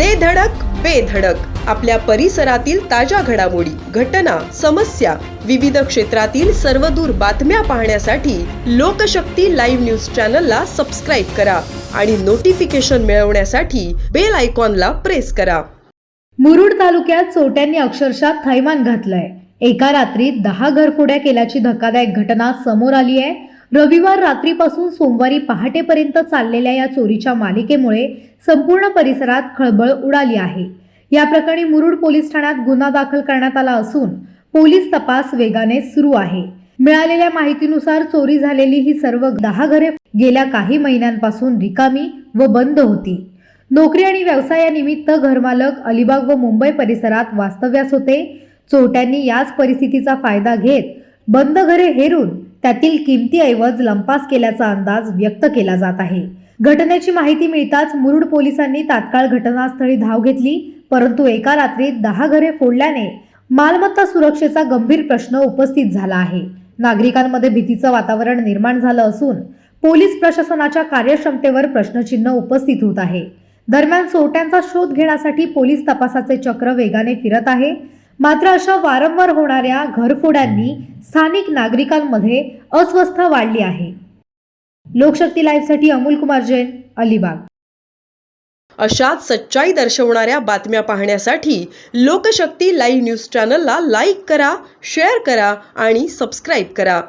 दे धडक बेधडक आपल्या परिसरातील ताज्या घडामोडी घटना समस्या विविध क्षेत्रातील सर्वदूर बातम्या पाहण्यासाठी लोकशक्ती लाईव्ह न्यूज चॅनलला सबस्क्राईब करा आणि नोटिफिकेशन मिळवण्यासाठी बेल आयकॉनला प्रेस करा. मुरुड तालुक्यात चोट्यांनी अक्षरशः थैमान घातलंय. एका रात्रीत दहा घरफोड्या केल्याची धक्कादायक घटना समोर आली आहे. रविवार रात्रीपासून सोमवारी पहाटेपर्यंत चाललेल्या या चोरीच्या मालिकेमुळे संपूर्ण परिसरात खळबळ उडाली आहे. या प्रकरणी मुरुड पोलीस ठाण्यात गुन्हा दाखल करण्यात आला असून पोलीस तपास वेगाने सुरू आहे. मिळालेल्या माहितीनुसार चोरी झालेली ही सर्व दहा घरे गेल्या काही महिन्यांपासून रिकामी व बंद होती. नोकरी आणि व्यवसायानिमित्त घरमालक अलिबाग व मुंबई परिसरात वास्तव्यास होते. चोरट्यांनी याच परिस्थितीचा फायदा घेत बंद घरे हेरून त्यातील किमतीऐवज लंपास केल्याचा अंदाज व्यक्त केला जात आहे. घटनेची माहिती मिळताच मुरुड पोलिसांनी तात्काळ घटनास्थळी धाव घेतली परंतु एका रात्रीत दहा घरे फोडल्याने मालमत्ता सुरक्षेचा गंभीर प्रश्न उपस्थित झाला आहे. नागरिकांमध्ये भीतीचं वातावरण निर्माण झालं असून पोलीस प्रशासनाच्या कार्यक्षमतेवर प्रश्नचिन्ह उपस्थित होत आहे. दरम्यान चोरट्यांचा शोध घेण्यासाठी पोलीस तपासाचे चक्र वेगाने फिरत आहे. मात्र अशा वारंवार होणाऱ्या घरफोड्यांनी स्थानिक नागरिकांमध्ये अस्वस्थता वाढली आहे. लोकशक्ती लाईव्हसाठी अमोल कुमार जैन अलिबाग. अशाच सच्चाई दर्शवणाऱ्या बातम्या पाहण्यासाठी लोकशक्ती लाईव्ह न्यूज चॅनलला लाईक करा शेअर करा आणि सबस्क्राईब करा.